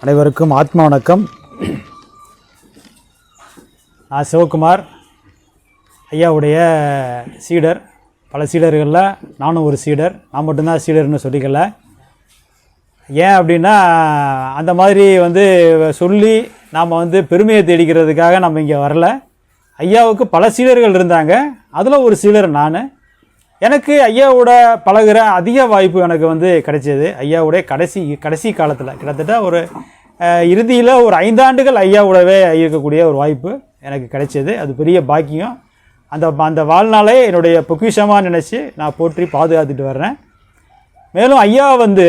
அனைவருக்கும் ஆத்மா வணக்கம். நான் சிவகுமார் ஐயாவுடைய சீடர். பல சீடர்களில் நானும் ஒரு சீடர். நான் மட்டும்தான் சீடர்னு சொல்லிக்கல. ஏன் அப்படின்னா அந்த மாதிரி வந்து சொல்லி நாம் வந்து பெருமையை தேடிக்கிறதுக்காக நம்ம இங்கே வரல. ஐயாவுக்கு பல சீடர்கள் இருந்தாங்க. அதில் ஒரு சீடர் நான். எனக்கு ஐயாவோட பழகுற அதிக வாய்ப்பு எனக்கு வந்து கிடைச்சது. ஐயாவுடைய கடைசி கடைசி காலத்தில் கிட்டத்தட்ட ஒரு இறுதியில் ஒரு ஐந்தாண்டுகள் ஐயாவோடவே இருக்கக்கூடிய ஒரு வாய்ப்பு எனக்கு கிடைச்சது. அது பெரிய பாக்கியம். அந்த அந்த வாழ்நாளை என்னுடைய பொக்கிஷமாக நினச்சி நான் போற்றி பாதுகாத்துட்டு வர்றேன். மேலும் ஐயா வந்து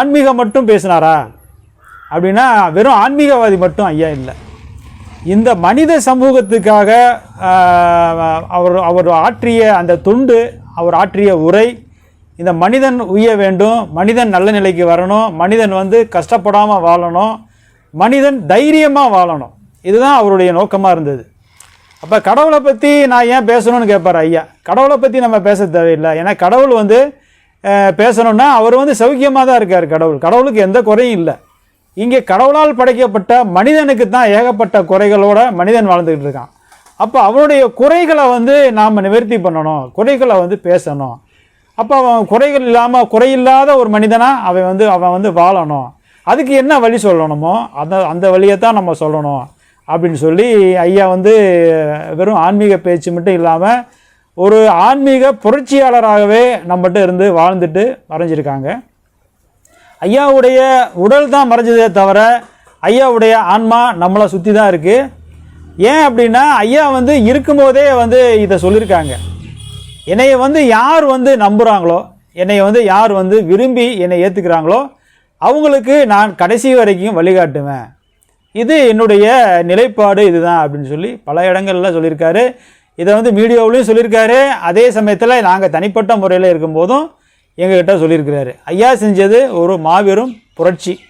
ஆன்மீகம் மட்டும் பேசினாரா? அப்படின்னா வெறும் ஆன்மீகவாதி மட்டும் ஐயா இல்லை. இந்த மனித சமூகத்துக்காக அவர் அவர் ஆற்றிய அந்த தொண்டு அவர் ஆற்றிய உரை இந்த மனிதன் உய்ய வேண்டும் மனிதன் நல்ல நிலைக்கு வரணும் மனிதன் வந்து கஷ்டப்படாமல் வாழணும் மனிதன் தைரியமாக வாழணும். இதுதான் அவருடைய நோக்கமாக இருந்தது. அப்போ கடவுளை பற்றி நான் ஏன் பேசணும்னு கேட்பார் ஐயா? கடவுளை பற்றி நம்ம பேச தேவையில்லை. ஏன்னா கடவுள் வந்து பேசணும்னா அவர் வந்து சௌக்கியமாக தான் இருக்கார் கடவுள். கடவுளுக்கு எந்த குறையும் இல்லை. இங்கே கடவுளால் படைக்கப்பட்ட மனிதனுக்கு தான் ஏகப்பட்ட குறைகளோட மனிதன் வாழ்ந்துக்கிட்டு இருக்கான். அப்போ அவனுடைய குறைகளை வந்து நாம் நிவர்த்தி பண்ணணும் குறைகளை வந்து பேசணும். அப்போ அவன் குறைகள் இல்லாமல் குறையில்லாத ஒரு மனிதனாக அவன் வந்து அவன் வந்து வாழணும். அதுக்கு என்ன வழி சொல்லணுமோ அந்த அந்த வழியை தான் நம்ம சொல்லணும் அப்படின்னு சொல்லி ஐயா வந்து வெறும் ஆன்மீக பேச்சு மட்டும் இல்லாமல் ஒரு ஆன்மீக புரட்சியாளராகவே நம்மகிட்ட இருந்து வாழ்ந்துட்டு வரைஞ்சிருக்காங்க. ஐயாவுடைய உடல் தான் மறைஞ்சதே தவிர ஐயாவுடைய ஆன்மா நம்மளை சுற்றி தான் இருக்குது ஏன் அப்படின்னா ஐயா வந்து இருக்கும்போதே வந்து இதை சொல்லியிருக்காங்க என்னைய வந்து யார் வந்து நம்புகிறாங்களோ என்னை வந்து யார் வந்து விரும்பி என்னை ஏற்றுக்கிறாங்களோ அவங்களுக்கு நான் கடைசி வரைக்கும் வழிகாட்டுவேன். இது என்னுடைய நிலைப்பாடு இதுதான் அப்படின்னு சொல்லி பல இடங்கள்ல சொல்லியிருக்காரு. இதை வந்து மீடியாவிலையும் சொல்லியிருக்காரு. அதே சமயத்தில் நாங்கள் தனிப்பட்ட முறையில் இருக்கும்போதும் எங்ககிட்ட சொல்லியிருக்கிறாரு. ஐயா செஞ்சது ஒரு மாபெரும் புரட்சி.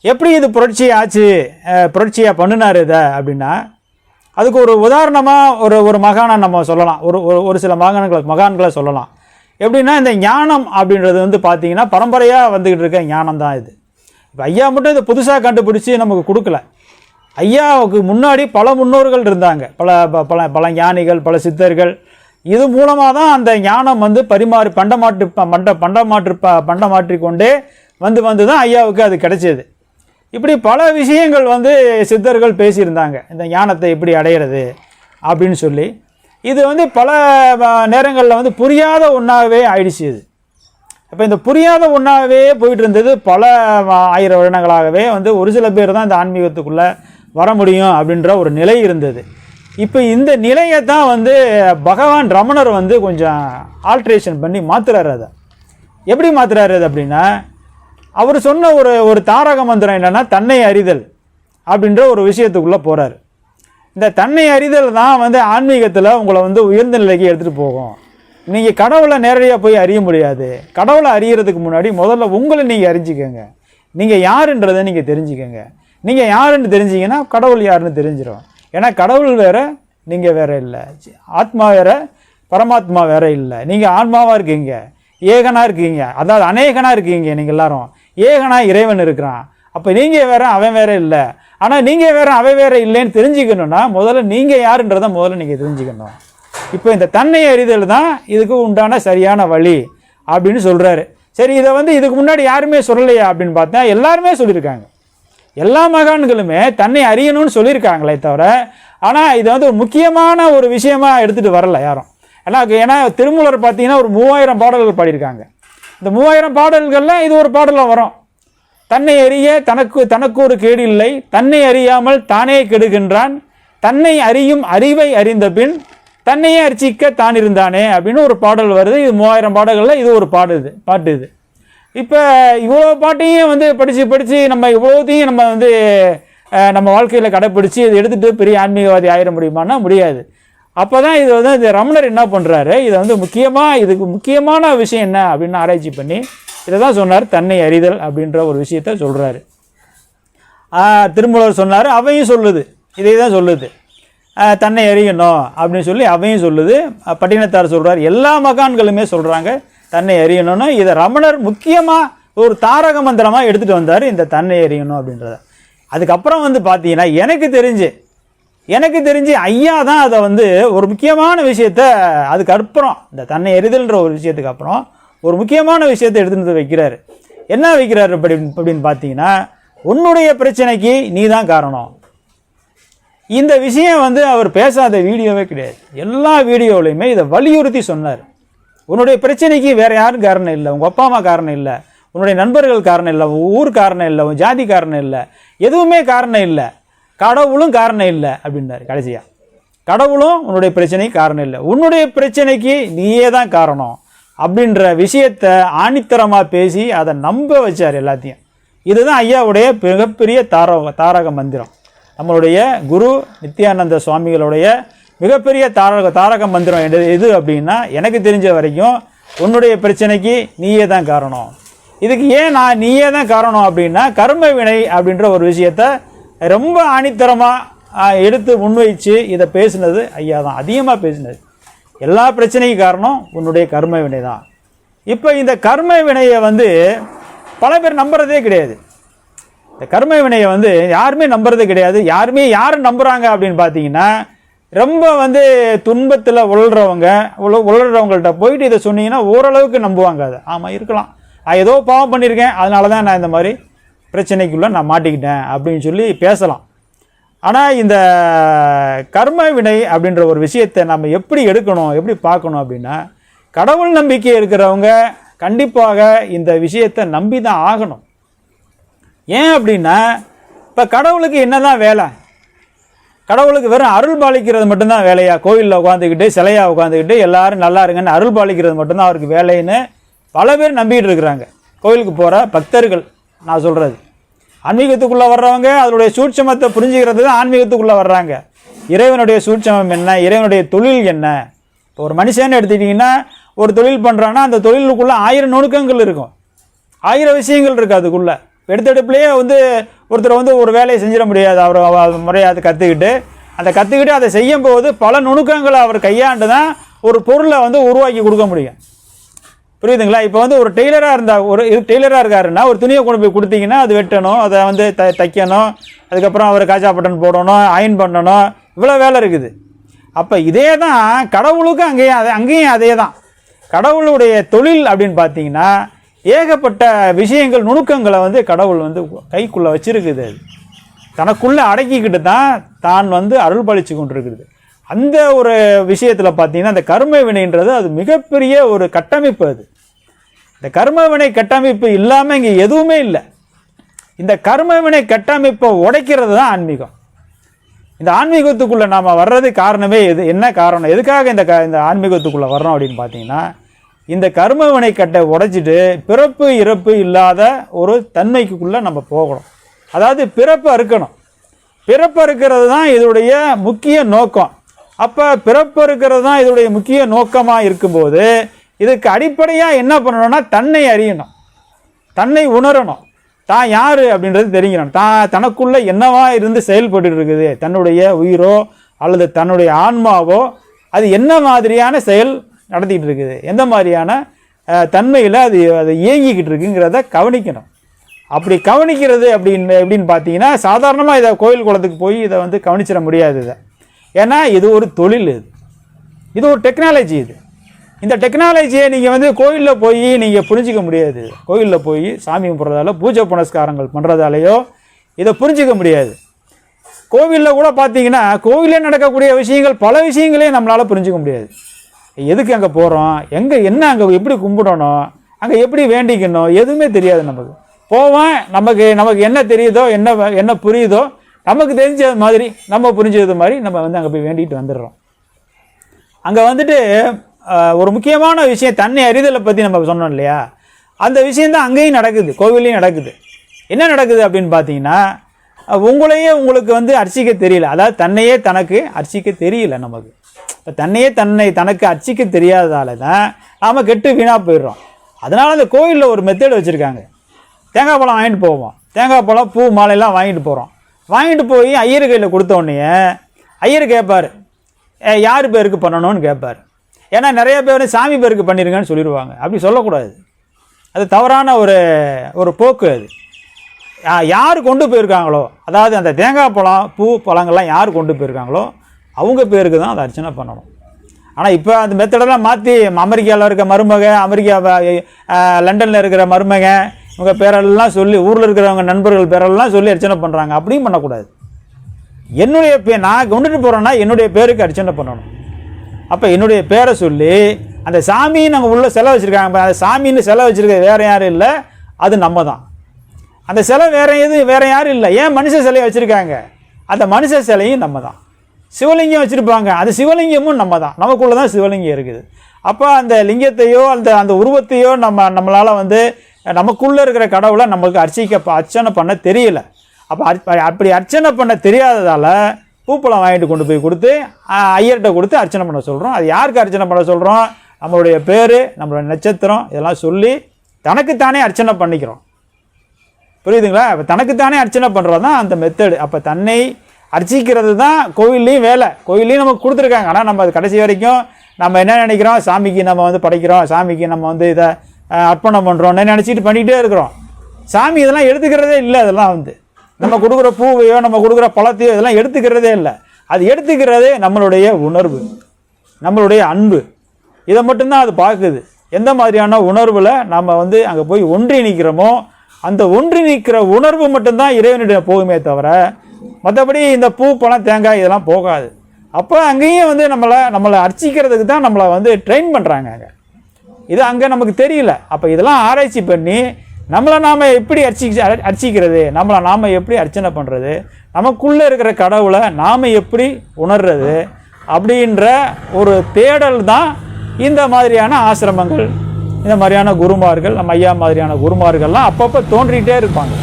எப்படி இது புரட்சி ஆச்சு? புரட்சியாக பண்ணினார் இதை? அப்படின்னா அதுக்கு ஒரு உதாரணமாக ஒரு ஒரு மகானை நம்ம சொல்லலாம். ஒரு ஒரு ஒரு சில மகான்களை மகான்களை சொல்லலாம். எப்படின்னா இந்த ஞானம் அப்படின்றது வந்து பார்த்தீங்கன்னா பரம்பரையாக வந்துக்கிட்டு இருக்க ஞானம் தான் இது. இப்போ ஐயா மட்டும் இதை புதுசாக கண்டுபிடிச்சி நமக்கு கொடுக்கல. ஐயாவுக்கு முன்னாடி பல முன்னோர்கள் இருந்தாங்க. பல ப- பல பல ஞானிகள் பல சித்தர்கள் இது மூலமாக தான் அந்த ஞானம் வந்து பரிமாறி பண்டமாற்று பண்ட பண்டமாற்று ப- பண்டமாற்றிக்கொண்டே வந்து வந்து தான் ஐயாவுக்கு அது கிடைச்சது. இப்படி பல விஷயங்கள் வந்து சித்தர்கள் பேசியிருந்தாங்க. இந்த ஞானத்தை எப்படி அடையிறது அப்படின்னு சொல்லி. இது வந்து பல நேரங்களில் வந்து புரியாத ஒன்றாகவே ஆயிடுச்சு இது. இப்போ இந்த புரியாத ஒன்றாகவே போயிட்டு இருந்தது பல ஆயிரம் வருடங்களாகவே வந்து ஒரு சில பேர் தான் இந்த ஆன்மீகத்துக்குள்ளே வர முடியும் அப்படின்ற ஒரு நிலை இருந்தது. இப்போ இந்த நிலையை தான் வந்து பகவான் ரமணர் வந்து கொஞ்சம் ஆல்ட்ரேஷன் பண்ணி மாற்றுறாரு அதை. எப்படி மாற்றுறாரு அது அப்படின்னா அவர் சொன்ன ஒரு ஒரு தாரக மந்திரம் என்னென்னா தன்னை அறிதல் அப்படின்ற ஒரு விஷயத்துக்குள்ளே போகிறார் இந்த தன்னை அறிதல் தான் வந்து ஆன்மீகத்தில் உங்களை வந்து உயர்ந்த நிலைக்கு எடுத்துகிட்டு போகும். நீங்கள் கடவுளை நேரடியாக போய் அறிய முடியாது. கடவுளை அறியறதுக்கு முன்னாடி முதல்ல உங்களை நீங்கள் அறிஞ்சிக்கோங்க. நீங்கள் யாருன்றதை நீங்கள் தெரிஞ்சுக்கோங்க. நீங்கள் யாருன்னு தெரிஞ்சீங்கன்னா கடவுள் யாருன்னு தெரிஞ்சிடும் ஏன்னா கடவுள் வேற நீங்கள் வேற இல்லை. ஆத்மா வேற பரமாத்மா வேறு இல்லை. நீங்கள் ஆன்மாவாக இருக்கீங்க ஏகனாக இருக்கீங்க. அதாவது அநேகனாக இருக்கீங்க நீங்கள் எல்லாரும். ஏகனா இறைவன் இருக்கிறான். அப்போ நீங்கள் வேற அவன் வேற இல்லை. ஆனால் நீங்கள் வேற அவன் வேற இல்லைன்னு தெரிஞ்சுக்கணும்னா முதல்ல நீங்கள் யாருன்றதை முதல்ல நீங்கள் தெரிஞ்சுக்கணும். இப்போ இந்த தன்னை அறிதல் தான் இதுக்கு உண்டான சரியான வழி அப்படின்னு சொல்கிறாரு சரி இதை வந்து இதுக்கு முன்னாடி யாருமே சொல்லலையா அப்படின்னு பார்த்தா எல்லாருமே சொல்லியிருக்காங்க. எல்லா மகான்களுமே தன்னை அறியணும்னு சொல்லியிருக்காங்களே தவிர ஆனால் இது வந்து ஒரு முக்கியமான ஒரு விஷயமா எடுத்துகிட்டு வரல யாரும். ஏன்னா ஏன்னா திருமூலர் பார்த்தீங்கன்னா ஒரு மூவாயிரம் பாடல்கள் பாடியிருக்காங்க. இந்த மூவாயிரம் பாடல்களில் இது ஒரு பாடலில் வரும். தன்னை அறிய தனக்கு தனக்கு ஒரு கேடு இல்லை. தன்னை அறியாமல் தானே கெடுகின்றான். தன்னை அறியும் அறிவை அறிந்த பின் தன்னையே அர்ச்சிக்க தான் இருந்தானே அப்படின்னு ஒரு பாடல் வருது. இது மூவாயிரம் பாடல்களில் இது ஒரு பாடுது பாட்டு இது. இப்போ இவ்வளோ பாட்டையும் வந்து படித்து படித்து நம்ம இவ்வளோத்தையும் நம்ம வந்து நம்ம வாழ்க்கையில் கடைப்பிடிச்சி இதை எடுத்துகிட்டு பெரிய ஆன்மீகவாதி ஆயிட முடியுமான்னா முடியாது. அப்போ தான் இது வந்து இந்த ரமணர் என்ன பண்ணுறாரு இதை வந்து முக்கியமாக இதுக்கு முக்கியமான விஷயம் என்ன அப்படின்னு ஆராய்ச்சி பண்ணி இதை தான் சொன்னார் தன்னை அறிதல் அப்படின்ற ஒரு விஷயத்த சொல்கிறாரு திருமூலர் சொன்னார் அவையும் சொல்லுது இதை தான் சொல்லுது தன்னை அறியணும் அப்படின்னு சொல்லி அவையும் சொல்லுது. பட்டினத்தார் சொல்கிறார் எல்லா மகான்களுமே சொல்கிறாங்க தன்னை அறியணும்னு இதை ரமணர் முக்கியமாக ஒரு தாரக மந்திரமாக எடுத்துகிட்டு வந்தார் இந்த தன்னை எறியணும் அப்படின்றத. அதுக்கப்புறம் வந்து பார்த்தீங்கன்னா எனக்கு தெரிஞ்சு எனக்கு தெரிஞ்சு ஐயா தான் அதை வந்து ஒரு முக்கியமான விஷயத்த அதுக்கு அப்புறம் இந்த தன்னை எரிதல்ன்ற ஒரு விஷயத்துக்கு அப்புறம் ஒரு முக்கியமான விஷயத்தை எடுத்துட்டு வந்து வைக்கிறாரு. என்ன வைக்கிறாரு அப்படி அப்படின்னு பார்த்தீங்கன்னா உன்னுடைய பிரச்சனைக்கு நீ தான் காரணம். இந்த விஷயம் வந்து அவர் பேசாத வீடியோவே கிடையாது. எல்லா வீடியோலையுமே இதை வலியுறுத்தி சொன்னார். உன்னுடைய பிரச்சனைக்கு வேறு யாரும் காரணம் இல்லை. உங்கள் அப்பா அம்மா காரணம் இல்லை. உன்னுடைய நண்பர்கள் காரணம் இல்லை. உன் ஊர் காரணம் இல்லை. உன் ஜாதி காரணம் இல்லை. எதுவுமே காரணம் இல்லை. கடவுளும் காரணம் இல்லை அப்படின்னாரு கடைசியா. கடவுளும் உன்னுடைய பிரச்சனைக்கு காரணம் இல்லை. உன்னுடைய பிரச்சனைக்கு நீயே தான் காரணம் அப்படின்ற விஷயத்த ஆணித்தரமாக பேசி அதை நம்ப வச்சார் எல்லாத்தையும். இதுதான் ஐயாவுடைய மிகப்பெரிய தாரக தாரக மந்திரம். நம்மளுடைய குரு நித்யானந்த சுவாமிகளுடைய மிகப்பெரிய தாரக தாரக மந்திரம் எது எது அப்படின்னா எனக்கு தெரிஞ்ச வரைக்கும் உன்னுடைய பிரச்சனைக்கு நீயே தான் காரணம். இதுக்கு ஏன் நான் நீயே தான் காரணம் அப்படின்னா கர்ம வினை அப்படின்ற ஒரு விஷயத்த ரொம்ப ஆணித்தரமாக எடுத்து முன்வைச்சு இதை பேசினது ஐயா தான் அதிகமாக பேசினது. எல்லா பிரச்சனைக்கும் காரணம் உன்னுடைய கர்ம வினை தான். இப்போ இந்த கர்ம வினையை வந்து பல பேர் நம்புறதே கிடையாது. இந்த கர்ம வினையை வந்து யாருமே நம்புறது கிடையாது. யாருமே யார் நம்புகிறாங்க அப்படின்னு பார்த்தீங்கன்னா ரொம்ப வந்து துன்பத்தில் உழறவங்க உழ உழல்றவங்கள்ட்ட போயிட்டு இதை சொன்னீங்கன்னா ஓரளவுக்கு நம்புவாங்க அதை. ஆமாம் இருக்கலாம். நான் ஏதோ பாவம் பண்ணியிருக்கேன் அதனால தான் நான் இந்த மாதிரி பிரச்சனைக்குள்ளே நான் மாட்டிக்கிட்டேன் அப்படின்னு சொல்லி பேசலாம். ஆனால் இந்த கர்ம வினை அப்படின்ற ஒரு விஷயத்தை நம்ம எப்படி எடுக்கணும் எப்படி பார்க்கணும் அப்படின்னா கடவுள் நம்பிக்கை இருக்கிறவங்க கண்டிப்பாக இந்த விஷயத்தை நம்பி தான் ஆகணும். ஏன் அப்படின்னா இப்போ கடவுளுக்கு என்ன தான் வேலை? கடவுளுக்கு வெறும் அருள் பாலிக்கிறது மட்டும்தான் வேலையா? கோயிலில் உட்காந்துக்கிட்டு சிலையா உட்காந்துக்கிட்டு எல்லாரும் நல்லா இருங்கன்னு அருள் பாலிக்கிறது மட்டும்தான் அவருக்கு வேலைன்னு பல பேர் நம்பிக்கிட்டு இருக்கிறாங்க. கோயிலுக்கு போகிற பக்தர்கள் நான் சொல்கிறது ஆன்மீகத்துக்குள்ளே வர்றவங்க அதனுடைய சூட்சமத்தை புரிஞ்சுக்கிறது தான் ஆன்மீகத்துக்குள்ளே வர்றாங்க. இறைவனுடைய சூட்சமம் என்ன? இறைவனுடைய தொழில் என்ன? இப்போ ஒரு மனுஷன் எடுத்துக்கிட்டிங்கன்னா ஒரு தொழில் பண்ணுறான்னா அந்த தொழிலுக்குள்ளே ஆயிரம் நுணுக்கங்கள் இருக்கும். ஆயிரம் விஷயங்கள் இருக்குது அதுக்குள்ளே. எடுத்தெடுப்புலேயே வந்து ஒருத்தர் வந்து ஒரு வேலையை செஞ்சிட முடியாது. அவர் முறையாக அதை கற்றுக்கிட்டு அதை கற்றுக்கிட்டு அதை செய்யும் போது பல நுணுக்கங்களை அவர் கையாண்டு தான் ஒரு பொருளை வந்து உருவாக்கி கொடுக்க முடியும். புரியுதுங்களா? இப்போ வந்து ஒரு டெய்லராக இருந்தால் ஒரு இது டெய்லராக இருக்காருன்னா ஒரு துணியை கொண்டு போய் கொடுத்தீங்கன்னா அது வெட்டணும் அதை வந்து த தைக்கணும் அதுக்கப்புறம் அவர் காஜா பட்டன் போடணும் அயன் பண்ணணும் இவ்வளோ வேலை இருக்குது. அப்போ இதே தான் கடவுளுக்கும் அங்கேயும் அதே அங்கேயும் அதே தான் கடவுளுடைய தொழில் அப்படின்னு பார்த்தீங்கன்னா ஏகப்பட்ட விஷயங்கள் நுணுக்கங்களை வந்து கடவுள் வந்து கைக்குள்ளே வச்சுருக்குது அது. தனக்குள்ளே அடக்கிக்கிட்டு தான் தான் வந்து அருள் பழிச்சு கொண்டிருக்கிறது அந்த ஒரு விஷயத்தில் பார்த்தீங்கன்னா அந்த கர்ம வினைன்றது அது மிகப்பெரிய ஒரு கட்டமைப்பு அது. இந்த கர்ம வினை கட்டமைப்பு இல்லாமல் இங்கே எதுவுமே இல்லை. இந்த கர்ம வினை கட்டமைப்பை உடைக்கிறது தான் ஆன்மீகம். இந்த ஆன்மீகத்துக்குள்ளே நாம் வர்றது காரணமே எது என்ன காரணம் எதுக்காக இந்த க இந்த ஆன்மீகத்துக்குள்ளே வர்றோம் அப்படின்னு பார்த்தீங்கன்னா இந்த கர்மவினை கட்டை உடைச்சிட்டு பிறப்பு இறப்பு இல்லாத ஒரு தன்மைக்குள்ளே நம்ம போகணும். அதாவது பிறப்பு அறுக்கணும். பிறப்பு அறுக்கிறது தான் இதோடைய முக்கிய நோக்கம். அப்போ பிறப்பு இருக்கிறது தான் இதோடைய முக்கிய நோக்கமாக இருக்கும்போது இதுக்கு அடிப்படையாக என்ன பண்ணணும்னா தன்னை அறியணும். தன்னை உணரணும். தான் யார் அப்படின்றது தெரிஞ்சிடணும் தான் தனக்குள்ளே என்னவா இருந்து செயல்பட்டு இருக்குது? தன்னுடைய உயிரோ அல்லது தன்னுடைய ஆன்மாவோ? அது என்ன மாதிரியான செயல் நடத்திக்கிட்டு இருக்குது எந்த மாதிரியான தன்மையில் அது அது இயங்கிக்கிட்டு இருக்குங்கிறத கவனிக்கணும். அப்படி கவனிக்கிறது அப்படின்னு எப்படின்னு பார்த்தீங்கன்னா சாதாரணமாக இதை கோயில் குளத்துக்கு போய் இதை வந்து கவனிச்சிட முடியாது இதை. ஏன்னா இது ஒரு தொழில் இது. இது ஒரு டெக்னாலஜி இது. இந்த டெக்னாலஜியை நீங்கள் வந்து கோயிலில் போய் நீங்கள் புரிஞ்சிக்க முடியாது. கோயிலில் போய் சாமி கும்பிட்றதால பூஜை புனஸ்காரங்கள் பண்ணுறதாலையோ இதை புரிஞ்சிக்க முடியாது. கோவிலில் கூட பார்த்தீங்கன்னா கோவிலில் நடக்கக்கூடிய விஷயங்கள் பல விஷயங்களையும் நம்மளால் புரிஞ்சிக்க முடியாது. எதுக்கு அங்கே போகிறோம் எங்கே என்ன அங்கே எப்படி கும்பிடணும்? அங்கே எப்படி வேண்டிக்கணும்? எதுவுமே தெரியாது நமக்கு. போவோம் நமக்கு நமக்கு என்ன தெரியுதோ என்ன என்ன புரியுதோ நமக்கு தெரிஞ்சது மாதிரி நம்ம புரிஞ்சது மாதிரி நம்ம வந்து அங்கே போய் வேண்டிட்டு வந்துடுறோம். அங்கே வந்துட்டு ஒரு முக்கியமான விஷயம் தன்னை அறிதலை பற்றி நம்ம சொன்னோம் இல்லையா? அந்த விஷயந்தான் அங்கேயும் நடக்குது கோவிலையும் நடக்குது. என்ன நடக்குது அப்படின்னு பார்த்தீங்கன்னா உங்களையே உங்களுக்கு வந்து அர்ச்சிக்க தெரியல. அதாவது தன்னையே தனக்கு அர்ச்சிக்க தெரியல நமக்கு. இப்போ தன்னையே தன்னை தனக்கு அச்சிக்க தெரியாததால தான் நாம் கெட்டு வீணாக போயிடுறோம். அதனால் அந்த கோயிலில் ஒரு மெத்தேடு வச்சுருக்காங்க. தேங்காய் பழம் வாங்கிட்டு போவோம். தேங்காய் பழம் பூ மாலையெல்லாம் வாங்கிட்டு போகிறோம் வாங்கிட்டு போய் ஐயர் கையில் கொடுத்த உடனே ஐயர் கேட்பார் யார் பேருக்கு பண்ணணும்னு கேட்பார் ஏன்னா நிறைய பேர் சாமி பேருக்கு பண்ணிடுங்கன்னு சொல்லிடுவாங்க. அப்படி சொல்லக்கூடாது. அது தவறான ஒரு ஒரு போக்கு அது. யா- யார் கொண்டு போயிருக்காங்களோ அதாவது அந்த தேங்காய் பழம் பூ பழங்கள்லாம் யார் கொண்டு போயிருக்காங்களோ அவங்க பேருக்கு தான் அதை அர்ச்சனை பண்ணணும். ஆனால் இப்போ அந்த மெத்தடெல்லாம் மாற்றி அமெரிக்காவில் இருக்க மருமக அமெரிக்கா லண்டனில் இருக்கிற மருமக இவங்க பேரெல்லாம் சொல்லி ஊரில் இருக்கிறவங்க நண்பர்கள் பேரெல்லாம் சொல்லி அர்ச்சனை பண்ணுறாங்க அப்படியும் பண்ணக்கூடாது. என்னுடைய பே நான் கொண்டுட்டு போகிறேன்னா என்னுடைய பேருக்கு அர்ச்சனை பண்ணணும். அப்போ என்னுடைய பேரை சொல்லி அந்த சாமி நாங்கள் உள்ளே செலவு வச்சுருக்காங்க அந்த சாமின்னு செலவு வச்சுருக்க வேறு யாரும் இல்லை அது நம்ம தான். அந்த சிலை வேறு எது வேறு யாரும் இல்லை. ஏன் மனுஷ சிலையை வச்சுருக்காங்க? அந்த மனுஷ சிலையும் நம்ம தான். சிவலிங்கம் வச்சுருப்பாங்க. அது சிவலிங்கமும் நம்ம தான் நமக்குள்ளே தான் சிவலிங்கம் இருக்குது. அப்போ அந்த லிங்கத்தையோ அந்த அந்த உருவத்தையோ நம்ம நம்மளால் வந்து நமக்குள்ளே இருக்கிற கடவுளை நம்மளுக்கு அர்ச்சிக்க அர்ச்சனை பண்ண தெரியல. அப்போ அர் அப்படி அர்ச்சனை பண்ண தெரியாததால் பூப்பழம் வாங்கிட்டு கொண்டு போய் கொடுத்து ஐயர்கிட்ட கொடுத்து அர்ச்சனை பண்ண சொல்கிறோம் அது யாருக்கு அர்ச்சனை பண்ண சொல்கிறோம் நம்மளுடைய பேர் நம்மளுடைய நட்சத்திரம் இதெல்லாம் சொல்லி தனக்குத்தானே அர்ச்சனை பண்ணிக்கிறோம். புரியுதுங்களா? இப்போ தனக்குத்தானே அர்ச்சனை பண்ணுறது தான் அந்த மெத்தடு அப்போ தன்னை அர்ச்சிக்கிறது தான் கோவில்லையும் வேலை. கோவில்லையும் நமக்கு கொடுத்துருக்காங்க. ஆனால் நம்ம அது கடைசி வரைக்கும் நம்ம என்ன நினைக்கிறோம்? சாமிக்கு நம்ம வந்து படைக்கிறோம். சாமிக்கு நம்ம வந்து இதை அர்ப்பணம் பண்ணுறோம்னு நினச்சிட்டு பண்ணிகிட்டே இருக்கிறோம். சாமி இதெல்லாம் எடுத்துக்கிறதே இல்லை அதெல்லாம் வந்து. நம்ம கொடுக்குற பூவையோ நம்ம கொடுக்குற பழத்தையோ இதெல்லாம் எடுத்துக்கிறதே இல்லை. அது எடுத்துக்கிறதே நம்மளுடைய உணர்வு நம்மளுடைய அன்பு. இதை மட்டும்தான் அது பார்க்குது. எந்த மாதிரியான உணர்வில் நம்ம வந்து அங்கே போய் ஒன்றி நிற்கிறோமோ அந்த ஒன்றி நிற்கிற உணர்வு மட்டும்தான் இறைவனிடம் போகுமே தவிர மற்றபடி இந்த பூ பழம் தேங்காய் இதெல்லாம் போகாது. அப்போ அங்கேயும் வந்து நம்மளை நம்மளை அர்ச்சிக்கிறதுக்கு தான் நம்மளை வந்து ட்ரெயின் பண்ணுறாங்க அங்கே. இது அங்கே நமக்கு தெரியல. அப்போ இதெல்லாம் ஆராய்ச்சி பண்ணி நம்மளை நாம் எப்படி அர்ச்சி அர்ச்சிக்கிறது நம்மளை நாம் எப்படி அர்ச்சனை பண்ணுறது நமக்குள்ளே இருக்கிற கடவுளை நாம் எப்படி உணர்றது அப்படின்ற ஒரு தேடல் தான் இந்த மாதிரியான ஆசிரமங்கள் இந்த மாதிரியான குருமார்கள் நம்ம ஐயா மாதிரியான குருமார்கள்லாம் அப்பப்போ தோன்றிகிட்டே இருப்பாங்க.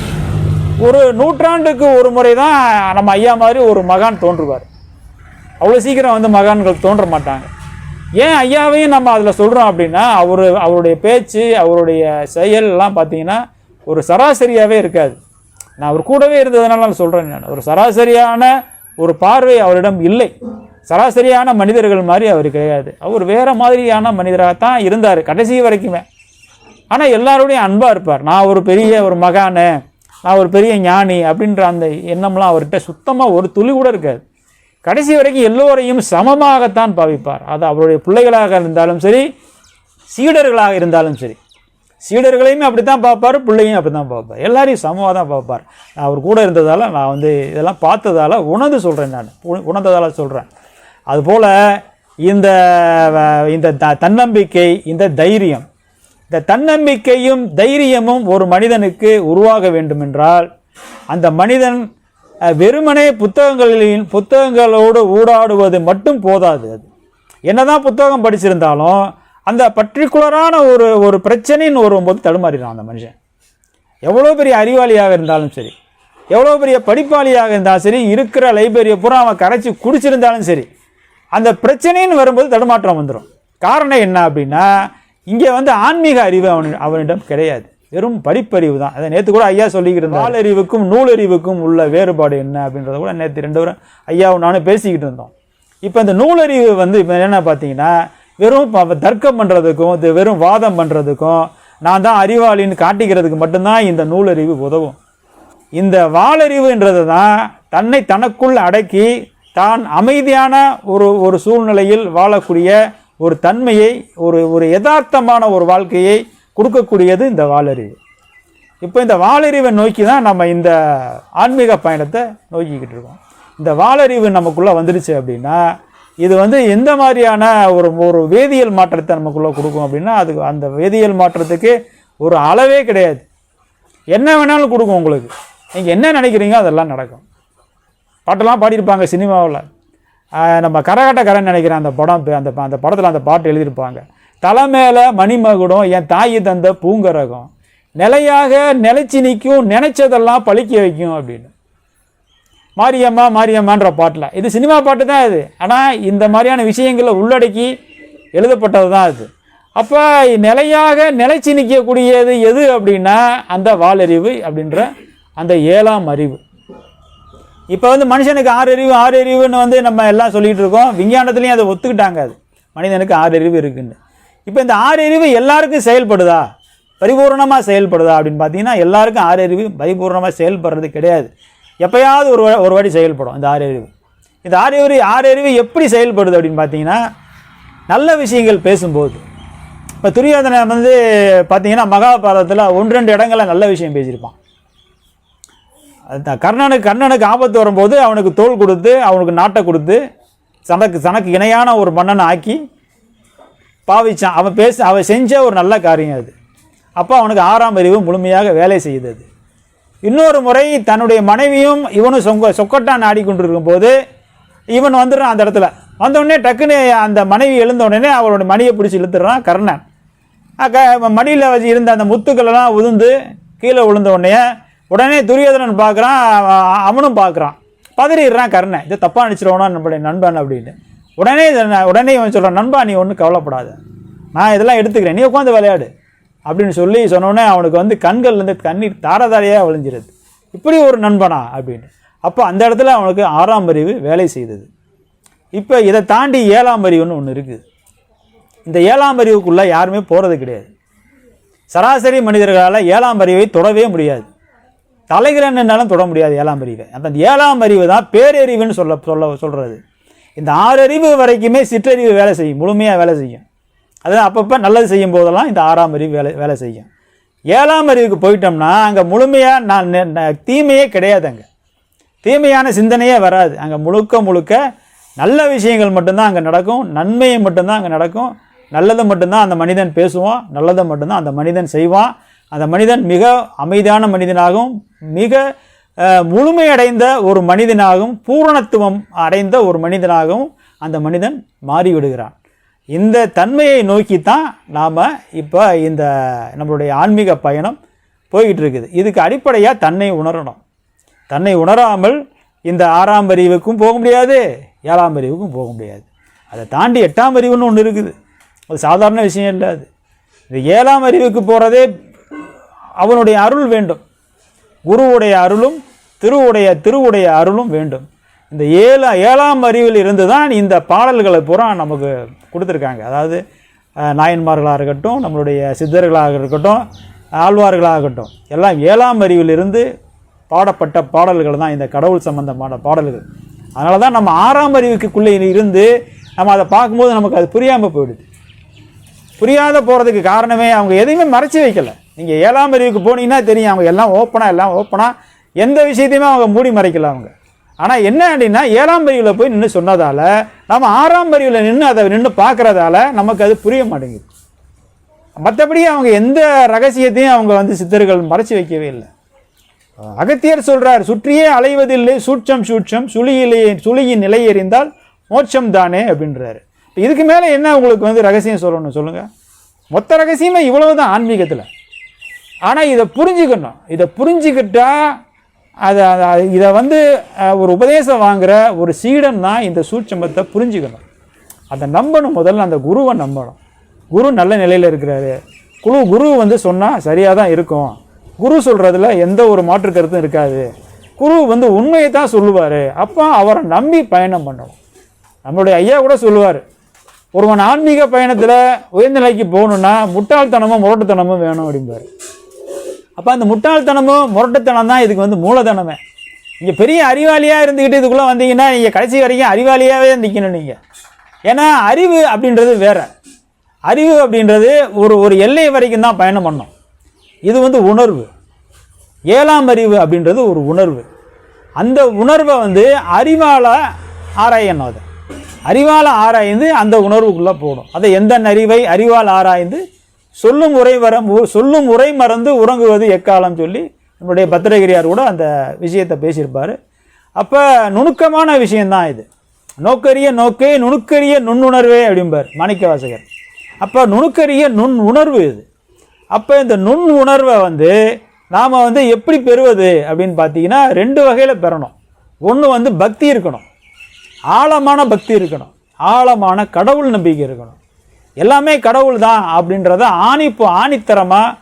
ஒரு நூற்றாண்டுக்கு ஒரு முறை தான் நம்ம ஐயா மாதிரி ஒரு மகான் தோன்றுவார். அவ்வளோ சீக்கிரம் வந்து மகான்கள் தோன்ற மாட்டாங்க. ஏன் ஐயாவையும் நம்ம அதில் சொல்கிறோம் அப்படின்னா அவர் அவருடைய பேச்சு அவருடைய செயல் எல்லாம் பார்த்தீங்கன்னா ஒரு சராசரியாகவே இருக்காது. நான் அவர் கூடவே இருந்ததுனால நான் சொல்கிறேன் நான். ஒரு சராசரியான ஒரு பார்வை அவரிடம் இல்லை. சராசரியான மனிதர்கள் மாதிரி அவர் கிடையாது. அவர் வேறு மாதிரியான மனிதராகத்தான் இருந்தார் கடைசி வரைக்குமே. ஆனால் எல்லாரோடையும் அன்பாக இருப்பார். நான் ஒரு பெரிய ஒரு மகானு நான் ஒரு பெரிய ஞானி அப்படின்ற அந்த எண்ணம்லாம் அவர்கிட்ட சுத்தமாக ஒரு துளி கூட இருக்காது. கடைசி வரைக்கும் எல்லோரையும் சமமாகத்தான் பாவிப்பார். அது அவருடைய பிள்ளைகளாக இருந்தாலும் சரி சீடர்களாக இருந்தாலும் சரி. சீடர்களையும் அப்படி தான் பார்ப்பார் பிள்ளையும் அப்படி தான் பார்ப்பார். எல்லாரையும் சமமாக தான் பார்ப்பார். நான் அவர் கூட இருந்ததால் நான் வந்து இதெல்லாம் பார்த்ததால் உணர்ந்து சொல்கிறேன் நான். உண- உணர்ந்ததால் சொல்கிறேன் அதுபோல் இந்த வ- இந்த த தன்னம்பிக்கை இந்த தைரியம் இந்த தன்னம்பிக்கையும் தைரியமும் ஒரு மனிதனுக்கு உருவாக வேண்டுமென்றால் அந்த மனிதன் வெறுமனே புத்தகங்களின் புத்தகங்களோடு ஊடாடுவது மட்டும் போதாது அது. என்னதான் புத்தகம் படிச்சிருந்தாலும் அந்த பர்டிகுலரான ஒரு ஒரு பிரச்சனைன்னு வரும்போது தடுமாறிடான் அந்த மனுஷன். எவ்வளோ பெரிய அறிவாளியாக இருந்தாலும் சரி எவ்வளோ பெரிய படிப்பாளியாக இருந்தாலும் சரி இருக்கிற லைப்ரரியை பூரா அவன் கரைச்சி குடிச்சிருந்தாலும் சரி அந்த பிரச்சனைன்னு வரும்போது தடுமாற்றம் வந்துடும் காரணம் என்ன அப்படின்னா இங்கே வந்து ஆன்மீக அறிவு அவன் அவனிடம் கிடையாது. வெறும் படிப்பறிவு தான். அதை நேற்று கூட ஐயா சொல்லிக்கிட்டு இருந்தோம் நாளறிவுக்கும் நூலறிவுக்கும் உள்ள வேறுபாடு என்ன அப்படின்றத கூட நேற்று ரெண்டு பேரும் ஐயாவும் நானும் பேசிக்கிட்டு இருந்தோம். இப்போ இந்த நூலறிவு வந்து இப்போ என்ன பார்த்தீங்கன்னா வெறும் தர்க்கம் பண்ணுறதுக்கும் இது வெறும் வாதம் பண்ணுறதுக்கும் நான் தான் அறிவாளின்னு காட்டிக்கிறதுக்கு மட்டும்தான் இந்த நூலறிவு உதவும். இந்த வாலறிவுன்றது தான் தன்னை தனக்குள் அடக்கி தான் அமைதியான ஒரு ஒரு சூழ்நிலையில் வாழக்கூடிய ஒரு தன்மையை ஒரு ஒரு யதார்த்தமான ஒரு வாழ்க்கையை கொடுக்கக்கூடியது இந்த வாலறிவு இப்போ இந்த வாலறிவை நோக்கி தான் நம்ம இந்த ஆன்மீக பயணத்தை நோக்கிக்கிட்டு இருக்கோம். இந்த வாலறிவு நமக்குள்ளே வந்துடுச்சு அப்படின்னா இது வந்து எந்த மாதிரியான ஒரு ஒரு வேதியியல் மாற்றத்தை நமக்குள்ளே கொடுக்கும் அப்படின்னா அதுக்கு அந்த வேதியியல் மாற்றத்துக்கு ஒரு அளவே கிடையாது. என்ன வேணாலும் கொடுக்கும் உங்களுக்கு. நீங்கள் என்ன நினைக்கிறீங்க அதெல்லாம் நடக்கும். பாட்டெல்லாம் பாடியிருப்பாங்க சினிமாவில். நம்ம கரகாட்டக்காரன் நினைக்கிறேன் அந்த படம் அந்த அந்த படத்தில் அந்த பாட்டு எழுதியிருப்பாங்க. தலை மேலே மணிமகுடம் என் தாய் தந்த பூங்கரகம். நிலையாக நிலைச்சி நிற்கும் நினைச்சதெல்லாம் பழிக்க வைக்கும் அப்படின்னு. மாரியம்மா மாரியம்மான்ற பாட்டில். இது சினிமா பாட்டு தான் இது. ஆனால் இந்த மாதிரியான விஷயங்களை உள்ளடக்கி எழுதப்பட்டது தான் இது. அப்போ நிலையாக நிலைச்சி நிற்கக்கூடியது எது அப்படின்னா அந்த வாலறிவு அப்படின்ற அந்த ஏழாம் அறிவு. இப்போ வந்து மனுஷனுக்கு ஆறு அறிவு ஆறு அறிவுன்னு வந்து நம்ம எல்லாம் சொல்லிகிட்டு இருக்கோம். விஞ்ஞானத்துலேயும் அதை ஒத்துக்கிட்டாங்க அது. மனிதனுக்கு ஆறு அறிவு இருக்குன்னு. இப்போ இந்த ஆறு அறிவு எல்லாருக்கும் செயல்படுதா? பரிபூர்ணமாக செயல்படுதா அப்படின்னு பார்த்தீங்கன்னா எல்லாருக்கும் ஆறறிவு பரிபூர்ணமாக செயல்படுறது கிடையாது. எப்பயாவது ஒரு வா- ஒரு வாட்டி செயல்படும் இந்த ஆறறிவு. இந்த ஆறறிவு ஆறறிவு எப்படி செயல்படுது அப்படின்னு பார்த்தீங்கன்னா நல்ல விஷயங்கள் பேசும்போது. இப்போ துரியோதனை வந்து பார்த்தீங்கன்னா மகாபாரதத்தில் ஒன்று ரெண்டு இடங்களில் நல்ல விஷயம் பேசியிருப்பான். கர்ணனுக்கு கர்ணனுக்கு ஆபத்து வரும்போது அவனுக்கு தோல் கொடுத்து அவனுக்கு நாட்டை கொடுத்து சனக்கு சனக்கு இணையான ஒரு மன்னனை ஆக்கி பாவிச்சான். அவன் பேச அவன் செஞ்ச ஒரு நல்ல காரியம் அது. அப்போ அவனுக்கு ஆறாம் அறிவு முழுமையாக வேலை செய்தது. இன்னொரு முறை தன்னுடைய மனைவியும் இவனும் சொங்க சொக்கட்டான் ஆடிக்கொண்டிருக்கும் போது இவன் வந்துடுறான் அந்த இடத்துல. வந்தோடனே டக்குன்னு அந்த மனைவி எழுந்த உடனே அவளோட மணியை பிடிச்சி இழுத்துடுறான் கர்ணன். க மடியில் வச்சு இருந்த அந்த முத்துக்களெல்லாம் உதிர்ந்து கீழே விழுந்த உடனே உடனே துரியோதனன் பார்க்குறான் அவனும் பார்க்குறான். பதறிடுறான் கர்ணன். இதை தப்பாக நினச்சிருவானா நம்மளுடைய நண்பன் அப்படின்னு. உடனே இதை உடனே இவன் சொல்கிறான் நண்பா நீ ஒன்றும் கவலைப்படாத. நான் இதெல்லாம் எடுத்துக்கிறேன். நீ உட்காந்து விளையாடு. அப்படின்னு சொல்லி சொன்னோடனே அவனுக்கு வந்து கண்கள்லேருந்து கண்ணீர் தாரதாரையாக விளைஞ்சிருது இப்படி ஒரு நண்பனா? அப்படின்னு. அப்போ அந்த இடத்துல அவனுக்கு ஆறாம் அறிவு வேலை செய்தது. இப்போ இதை தாண்டி ஏழாம் அறிவுன்னு ஒன்று இருக்குது. இந்த ஏழாம் அறிவுக்குள்ளே யாருமே போகிறது கிடையாது. சராசரி மனிதர்களால் ஏழாம் அறிவை தொடவே முடியாது. தலைகிறன்னாலும் தொட முடியாது ஏழாம் அறிவை. அப்போ அந்த ஏழாம் அறிவு தான் பேரறிவுன்னு சொல்ல சொல்ல சொல்கிறது இந்த ஆறறிவு வரைக்குமே சிற்றறிவு வேலை செய்யும் முழுமையாக வேலை செய்யும். அது அப்பப்போ நல்லது செய்யும் போதெல்லாம் இந்த ஆறாம் அறிவு வேலை வேலை செய்யும். ஏழாம் அறிவுக்கு போயிட்டோம்னா அங்கே முழுமையாக நான் நெ- ந- தீமையே கிடையாது அங்கே. தீமையான சிந்தனையே வராது. அங்கே முழுக்க முழுக்க நல்ல விஷயங்கள் மட்டும்தான் அங்கே நடக்கும் நன்மையை மட்டும்தான் அங்கே நடக்கும் நல்லதை மட்டும்தான் அந்த மனிதன் பேசுவான் நல்லதை மட்டும்தான் அந்த மனிதன் செய்வான் அந்த மனிதன் மிக அமைதியான மனிதனாகவும் மிக முழுமையடைந்த ஒரு மனிதனாகவும் பூரணத்துவம் அடைந்த ஒரு மனிதனாகவும் அந்த மனிதன் மாறிவிடுகிறான். இந்த தன்மையை நோக்கித்தான் நாம் இப்போ இந்த நம்மளுடைய ஆன்மீக பயணம் போய்கிட்டு இருக்குது இதுக்கு அடிப்படையாக தன்னை உணரணும். தன்னை உணராமல் இந்த ஆறாம் அறிவுக்கும் போக முடியாது ஏழாம் அறிவுக்கும் போக முடியாது. அதை தாண்டி எட்டாம் அறிவுன்னு ஒன்று இருக்குது. அது சாதாரண விஷயம் இல்லை அது. இந்த ஏழாம் அறிவுக்கு போகிறதே அவனுடைய அருள் வேண்டும். குருவுடைய அருளும் திருவுடைய திருவுடைய அருளும் வேண்டும். இந்த ஏழா ஏழாம் அறிவில் இருந்து தான் இந்த பாடல்களை பூரா நமக்கு கொடுத்துருக்காங்க. அதாவது நாயன்மார்களாக இருக்கட்டும் நம்மளுடைய சித்தர்களாக இருக்கட்டும் ஆழ்வார்களாக இருக்கட்டும் எல்லாம் ஏழாம் அறிவிலிருந்து பாடப்பட்ட பாடல்கள் தான் இந்த கடவுள் சம்பந்தமான பாடல்கள். அதனால தான் நம்ம ஆறாம் அறிவுக்குள்ளே இருந்து நம்ம அதை பார்க்கும்போது நமக்கு அது புரியாமல் போயிடுது. புரியாத போகிறதுக்கு காரணமே அவங்க எதையுமே மறைச்சி வைக்கல. நீங்கள் ஏழாம் அறிவுக்கு போனீங்கன்னா தெரியும். அவங்க எல்லாம் ஓப்பனாக எல்லாம் ஓப்பனாக எந்த விஷயத்தையுமே அவங்க மூடி மறைக்கல அவங்க. ஆனால் என்ன அப்படின்னா ஏழாம் பிரிவில் போய் நின்று சொன்னதால் நம்ம ஆறாம் பிரிவில் நின்று அதை நின்று பார்க்குறதால நமக்கு அது புரிய மாட்டேங்குது. மற்றபடி அவங்க எந்த ரகசியத்தையும் அவங்க வந்து சித்தர்கள் மறைச்சி வைக்கவே இல்லை. அகத்தியர் சொல்கிறார் சுற்றியே அலைவதில்லை சூட்சம் சூட்சம் சுழியிலே சுழியின் நிலை எறிந்தால் மோட்சம் தானே அப்படின்றாரு. இப்போ இதுக்கு மேலே என்ன உங்களுக்கு வந்து ரகசியம் சொல்லணும் சொல்லுங்கள் மொத்த ரகசியமே இவ்வளவு தான் ஆன்மீகத்தில். ஆனால் இதை புரிஞ்சுக்கணும். இதை புரிஞ்சுக்கிட்டா அதை அதை- இதை வந்து ஒரு உபதேசம் வாங்குகிற ஒரு சீடன் தான் இந்த சூட்சமத்தை புரிஞ்சுக்கணும். அதை நம்பணும் முதல்ல அந்த குருவை நம்பணும். குரு நல்ல நிலையில் இருக்கிறாரு. குரு குரு வந்து சொன்னால் சரியாக தான் இருக்கும். குரு சொல்கிறதுல எந்த ஒரு மாற்று கருத்தும் இருக்காது. குரு வந்து உண்மையை தான் சொல்லுவார். அப்போ அவரை நம்பி பயணம் பண்ணணும். நம்மளுடைய ஐயா கூட சொல்லுவார். ஒருவன் ஆன்மீக பயணத்தில் உயர்நிலைக்கு போகணுன்னா முட்டாள்தனமும் முரட்டுத்தனமும் வேணும் அப்படிம்பார். அப்போ அந்த முட்டாள்தனமும் முரட்டுத்தனம் தான் இதுக்கு வந்து மூலதனமே. நீங்கள் பெரிய அறிவாளியாக இருந்துக்கிட்டு இதுக்குள்ளே வந்தீங்கன்னா நீங்கள் கடைசி வரைக்கும் அறிவாளியாகவே நிற்கணும் நீங்கள் ஏன்னா அறிவு அப்படின்றது வேற. அறிவு அப்படின்றது ஒரு ஒரு எல்லை வரைக்கும் தான் பயணம் பண்ணும். இது வந்து உணர்வு. ஏழாம் அறிவு அப்படின்றது ஒரு உணர்வு. அந்த உணர்வை வந்து அறிவால் ஆராயணும் அதை. அறிவால் ஆராய்ந்து அந்த உணர்வுக்குள்ளே போகணும். அதை எந்த அறிவை அறிவால் ஆராய்ந்து சொல்லும் உரை வர சொல்லும் உரை மறந்து உறங்குவது எக்காலம் சொல்லி நம்முடைய பத்திரகிரியார் கூட அந்த விஷயத்தை பேசியிருப்பார். அப்போ நுணுக்கமான விஷயந்தான் இது. நோக்கரிய நோக்கே நுணுக்கரிய நுண்ணுணர்வே அப்படிம்பார் மாணிக்க வாசகர் அப்போ நுணுக்கரிய நுண் உணர்வு இது. அப்போ இந்த நுண் உணர்வை வந்து நாம் வந்து எப்படி பெறுவது அப்படின்னு பார்த்தீங்கன்னா ரெண்டு வகையில் பெறணும். ஒன்று வந்து பக்தி இருக்கணும். ஆழமான பக்தி இருக்கணும். ஆழமான கடவுள் நம்பிக்கை இருக்கணும். எல்லாமே கடவுள் தான் அப்படின்றத ஆணிப்பு ஆணித்தரமாக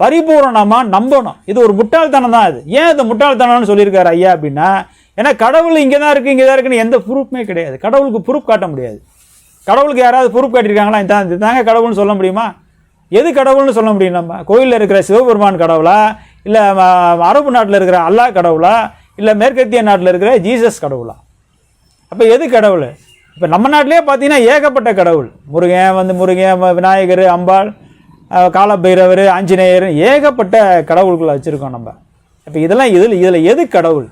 பரிபூரணமாக நம்பணும். இது ஒரு முட்டாள்தனம் தான் இது ஏன் இந்த முட்டாள்தனம்னு சொல்லியிருக்காரு ஐயா அப்படின்னா ஏன்னா கடவுள் இங்கே தான் இருக்குது இங்கே தான் இருக்குன்னு எந்த ப்ரூஃப்மே கிடையாது. கடவுளுக்கு ப்ரூஃப் காட்ட முடியாது. கடவுளுக்கு யாராவது ப்ரூஃப் காட்டியிருக்காங்களா? இதான் இதுதாங்க கடவுள்னு சொல்ல முடியுமா? எது கடவுள்னு சொல்ல முடியும் நம்ம? கோயிலில் இருக்கிற சிவபெருமான் கடவுளா? இல்லை அரபு நாட்டில் இருக்கிற அல்லாஹ் கடவுளா? இல்லை மேற்கத்திய நாட்டில் இருக்கிற ஜீசஸ் கடவுளா? அப்போ எது கடவுள்? இப்போ நம்ம நாட்டிலே பார்த்தீங்கன்னா ஏகப்பட்ட கடவுள். முருகன் வந்து முருகன் விநாயகர் அம்பாள் காலபைரவர் ஆஞ்சநேயர் ஏகப்பட்ட கடவுள்களை வச்சுருக்கோம் நம்ம. இப்போ இதெல்லாம் இதில் இதில் எது கடவுள்?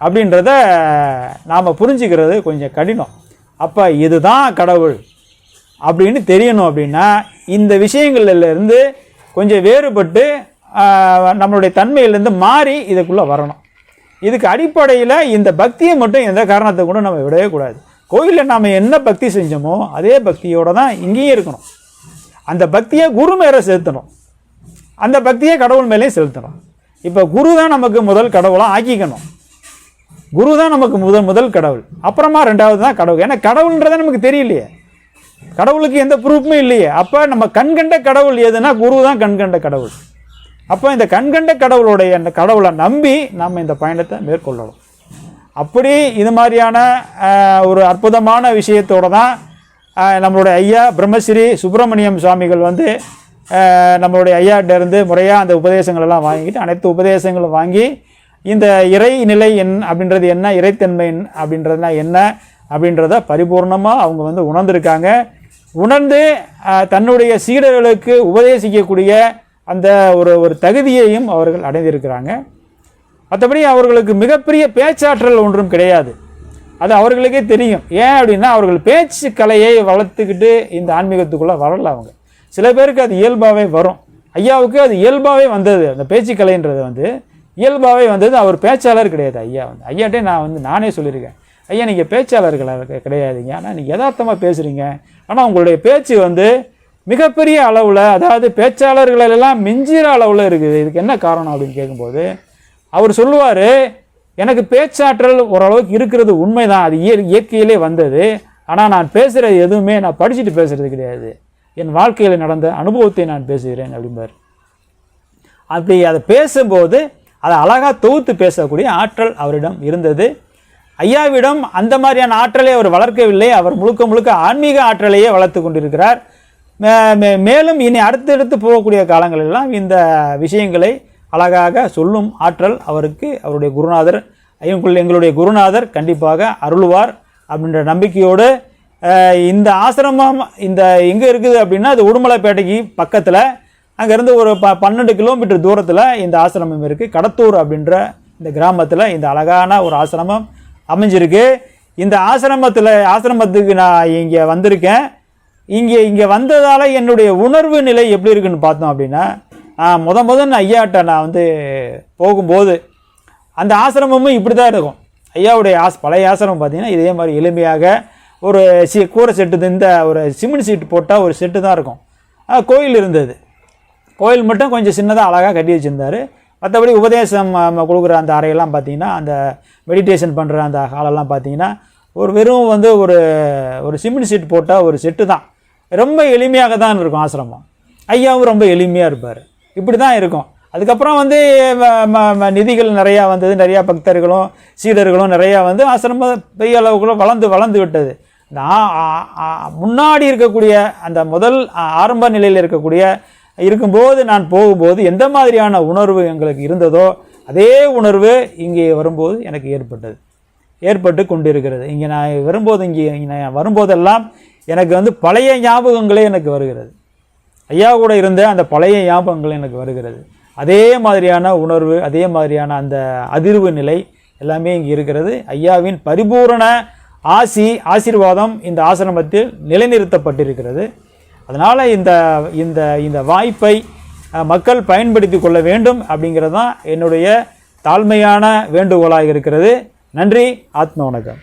அப்படின்றத நாம் புரிஞ்சுக்கிறது கொஞ்சம் கடினம். அப்போ இதுதான் கடவுள் அப்படின்னு தெரியணும் அப்படின்னா இந்த விஷயங்கள்ல இருந்து கொஞ்சம் வேறுபட்டு நம்மளுடைய தன்மையிலேருந்து மாறி இதுக்குள்ளே வரணும். இதுக்கு அடிப்படையில் இந்த பக்தியை மட்டும் எந்த காரணத்தை கூட நம்ம விடவே கூடாது. கோயிலில் நாம் என்ன பக்தி செஞ்சோமோ அதே பக்தியோடு தான் இங்கேயும் இருக்கணும். அந்த பக்தியை குரு மேலே செலுத்தணும். அந்த பக்தியை கடவுள் மேலேயும் செலுத்தணும். இப்போ குரு தான் நமக்கு முதல் கடவுளாக ஆக்கிக்கணும். குரு தான் நமக்கு முதல் முதல் கடவுள். அப்புறமா ரெண்டாவது தான் கடவுள். ஏன்னா கடவுள்ன்றதை நமக்கு தெரியலையே. கடவுளுக்கு எந்த ப்ரூஃப்மே இல்லையே. அப்போ நம்ம கண்கண்ட கடவுள் எதுனா குரு தான் கண்கண்ட கடவுள். அப்போ இந்த கண்கண்ட கடவுளுடைய அந்த கடவுளை நம்பி நம்ம இந்த பயணத்தை மேற்கொள்ளணும். அப்படி இது மாதிரியான ஒரு அற்புதமான விஷயத்தோட தான் நம்மளுடைய ஐயா பிரம்மஸ்ரீ சுப்பிரமணியம் சுவாமிகள் வந்து நம்மளுடைய ஐயாட்ட இருந்து முறையாக அந்த உபதேசங்களெல்லாம் வாங்கிட்டு அனைத்து உபதேசங்களும் வாங்கி இந்த இறை நிலை என் அப்படின்றது என்ன இறைத்தன்மை அப்படின்றதுனா என்ன அப்படின்றத பரிபூர்ணமாக அவங்க வந்து உணர்ந்திருக்காங்க. உணர்ந்து தன்னுடைய சீடர்களுக்கு உபதேசிக்கக்கூடிய அந்த ஒரு ஒரு தகுதியையும் அவர்கள் அடைந்திருக்கிறாங்க. மற்றபடி அவர்களுக்கு மிகப்பெரிய பேச்சாற்றல் ஒன்றும் கிடையாது. அது அவர்களுக்கே தெரியும். ஏன் அப்படின்னா அவர்கள் பேச்சு கலையை வளர்த்துக்கிட்டு இந்த ஆன்மீகத்துக்குள்ளே வரல அவங்க. சில பேருக்கு அது இயல்பாகவே வரும். ஐயாவுக்கு அது இயல்பாகவே வந்தது. அந்த பேச்சு கலைன்றது வந்து இயல்பாகவே வந்தது. அவர் பேச்சாளர் கிடையாது ஐயா வந்து. ஐயாட்டே நான் வந்து நானே சொல்லியிருக்கேன். ஐயா நீங்கள் பேச்சாளர்கள் கிடையாதுங்க. ஆனால் நீங்கள் யதார்த்தமாக பேசுகிறீங்க ஆனால் உங்களுடைய பேச்சு வந்து மிகப்பெரிய அளவில் அதாவது பேச்சாளர்களெல்லாம் மிஞ்சிற அளவில் இருக்குது. இதுக்கு என்ன காரணம்? அப்படின்னு கேட்கும்போது அவர் சொல்லுவார் எனக்கு பேச்சாற்றல் ஓரளவுக்கு இருக்கிறது உண்மைதான். அது இய இயற்கையிலே வந்தது. ஆனால் நான் பேசுகிறது எதுவுமே நான் படிச்சுட்டு பேசுகிறது கிடையாது. என் வாழ்க்கையில் நடந்த அனுபவத்தை நான் பேசுகிறேன் அப்படிம்பார். அப்படி அதை பேசும்போது அதை அழகாக தொகுத்து பேசக்கூடிய ஆற்றல் அவரிடம் இருந்தது. ஐயாவிடம் அந்த மாதிரியான ஆற்றலை அவர் வளர்க்கவில்லை. அவர் முழுக்க முழுக்க ஆன்மீக ஆற்றலையே வளர்த்து கொண்டிருக்கிறார். மே- மே- மேலும் இனி அடுத்தடுத்து போகக்கூடிய காலங்களெல்லாம் இந்த விஷயங்களை அழகாக சொல்லும் ஆற்றல் அவருக்கு அவருடைய குருநாதர். எங்கள் எங்களுடைய குருநாதர் கண்டிப்பாக அருள்வார் அப்படின்ற நம்பிக்கையோடு இந்த ஆசிரமம் இந்த எங்கே இருக்குது அப்படின்னா அது உடுமலைப்பேட்டைக்கு பக்கத்தில். அங்கேருந்து ஒரு ப பன்னெண்டு கிலோமீட்டர் தூரத்தில் இந்த ஆசிரமம் இருக்குது கடத்தூர் அப்படின்ற இந்த கிராமத்தில் இந்த அழகான ஒரு ஆசிரமம் அமைஞ்சிருக்கு. இந்த ஆசிரமத்தில் ஆசிரமத்துக்கு நான் இங்கே வந்திருக்கேன். இங்கே இங்கே வந்ததால் என்னுடைய உணர்வு நிலை எப்படி இருக்குன்னு பார்த்தோம் அப்படின்னா நான் முத நான் ஐயாட்ட நான் வந்து போகும்போது அந்த ஆசிரமமும் இப்படி தான் இருக்கும். ஐயாவுடைய ஆஸ் பழைய ஆசிரமம் பார்த்திங்கன்னா இதே மாதிரி எளிமையாக ஒரு சி கூரை செட்டு இந்த ஒரு சிமெண்ட் சீட்டு போட்டால் ஒரு செட்டு தான் இருக்கும். கோயில் இருந்தது. கோயில் மட்டும் கொஞ்சம் சின்னதாக அழகாக கட்டி வச்சுருந்தாரு. மற்றபடி உபதேசம் கொடுக்குற அந்த அறையெல்லாம் பார்த்திங்கன்னா அந்த மெடிடேஷன் பண்ணுற அந்த ஹாலெல்லாம் பார்த்தீங்கன்னா ஒரு வெறும் வந்து ஒரு ஒரு சிமெண்ட் சீட் போட்டால் ஒரு செட்டு தான். ரொம்ப எளிமையாக தான் இருக்கும் ஆசிரமம். ஐயாவும் ரொம்ப எளிமையாக இருப்பார். இப்படி தான் இருக்கும். அதுக்கப்புறம் வந்து ம- நிதிகள் நிறையா வந்தது. நிறையா பக்தர்களும் சீடர்களும் நிறையா வந்து ஆசிரமம் பெரிய அளவுக்குள்ள வளர்ந்து வளர்ந்து விட்டது. முன்னாடி இருக்கக்கூடிய அந்த முதல் ஆரம்ப நிலையில் இருக்கக்கூடிய இருக்கும்போது நான் போகும்போது எந்த மாதிரியான உணர்வு எங்களுக்கு இருந்ததோ அதே உணர்வு இங்கே வரும்போது எனக்கு ஏற்பட்டது. ஏற்பட்டு கொண்டிருக்கிறது. இங்கே நான் வரும்போது இங்கே இங்கே நான் வரும்போதெல்லாம் எனக்கு வந்து பழைய ஞாபகங்களே எனக்கு வருகிறது. ஐயா கூட இருந்த அந்த பழைய ஞாபகங்கள் எனக்கு வருகிறது. அதே மாதிரியான உணர்வு அதே மாதிரியான அந்த அதிர்வு நிலை எல்லாமே இங்கே இருக்கிறது. ஐயாவின் பரிபூரண ஆசி ஆசீர்வாதம் இந்த ஆசிரமத்தில் நிலைநிறுத்தப்பட்டிருக்கிறது. அதனால் இந்த இந்த இந்த வாய்ப்பை மக்கள் பயன்படுத்தி கொள்ள வேண்டும் அப்படிங்கிறது தான் என்னுடைய தாழ்மையான வேண்டுகோளாக இருக்கிறது. நன்றி ஆத்ம வணக்கம்.